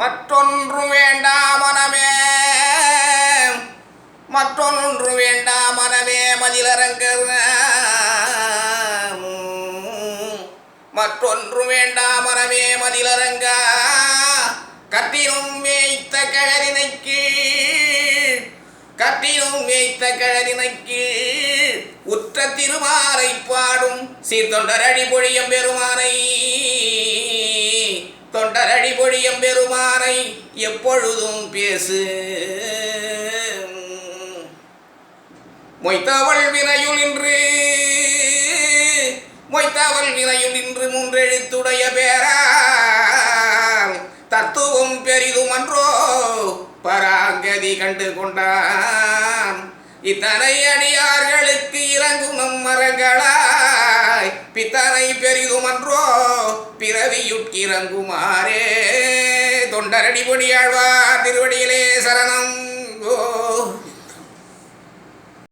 மற்றொன்று வேண்டாம் மனமே. மற்றொன்று வேண்டாம் மனமே மதிலரங்க மற்றொன்று வேண்டாம் மனமே மதிலரங்க. கட்டிலும் மேய்த்த கழறினை கீழ் கட்டிலும் மேய்த்த கழறினை கீழ் உற்ற திருமாலை பாடும் சீர்தொண்டரடி பொழியம் பெருமானை. தொண்டரடி பெருமானை எப்பொழுதும் பேசு. மொய்த்தவள் வினையுள் இன்று மொய்த்தவள் வினையுள் இன்று மூன்றெழுத்துடைய பேரால் தத்துவம் பெரிதும் அன்றோ பராங்கதி கண்டு கொண்டான். இத்தனை அடியார்களுக்கு இறங்கும் நம்மரங்களாய் பித்தனை பெரிதும் அன்றோ பிறவியுட்கிறங்குமாறே தொண்டரடி பொடியாழ்வார் திருவடியிலே சரண்